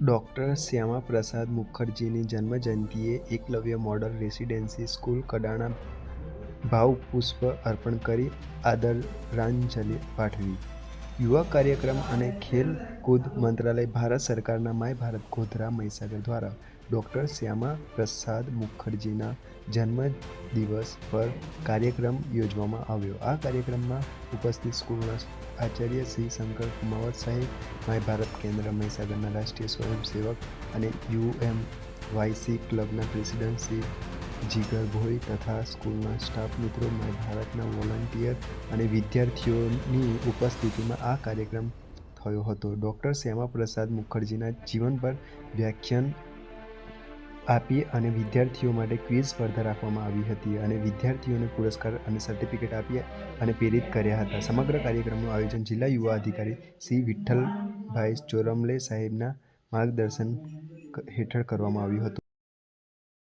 Doctor Shyamaprasad મુખર્જીની જન્મજયંતિએ Eklavya model residency school Kadana ભાવપુષ્પ અર્પણ કરી આદરાંજલિ પાઠવી. યુવા કાર્યક્રમ અને ખેલકૂદ મંત્રાલય ભારત સરકારના માય ભારત ગોધરા મહીસાગર દ્વારા ડૉક્ટર શ્યામા પ્રસાદ મુખર્જીના જન્મદિવસ પર કાર્યક્રમ યોજવામાં આવ્યો. આ કાર્યક્રમમાં ઉપસ્થિત સ્કૂલના આચાર્ય શ્રી શંકર કુમાવત સહિત માય ભારત કેન્દ્ર મહીસાગરના રાષ્ટ્રીય સ્વયંસેવક અને યુએમવાયસી ક્લબના પ્રેસિડેન્ટ શ્રી જીગર ભોઈ તથા સ્કૂલના સ્ટાફ મિત્રો માય ભારતના વોલન્ટિયર અને વિદ્યાર્થીઓની ઉપસ્થિતિમાં આ કાર્યક્રમ થયો હતો. ડૉક્ટર શ્યામાપ્રસાદ મુખર્જીના જીવન પર વ્યાખ્યાન આપી અને વિદ્યાર્થીઓ માટે ક્વિઝ સ્પર્ધા રાખવામાં આવી હતી અને વિદ્યાર્થીઓને પુરસ્કાર અને સર્ટિફિકેટ આપી અને પ્રેરિત કર્યા હતા. સમગ્ર કાર્યક્રમનું આયોજન જિલ્લા યુવા અધિકારી શ્રી વિઠ્ઠલભાઈ ચોરમલે સાહેબના માર્ગદર્શન હેઠળ કરવામાં આવ્યું હતું.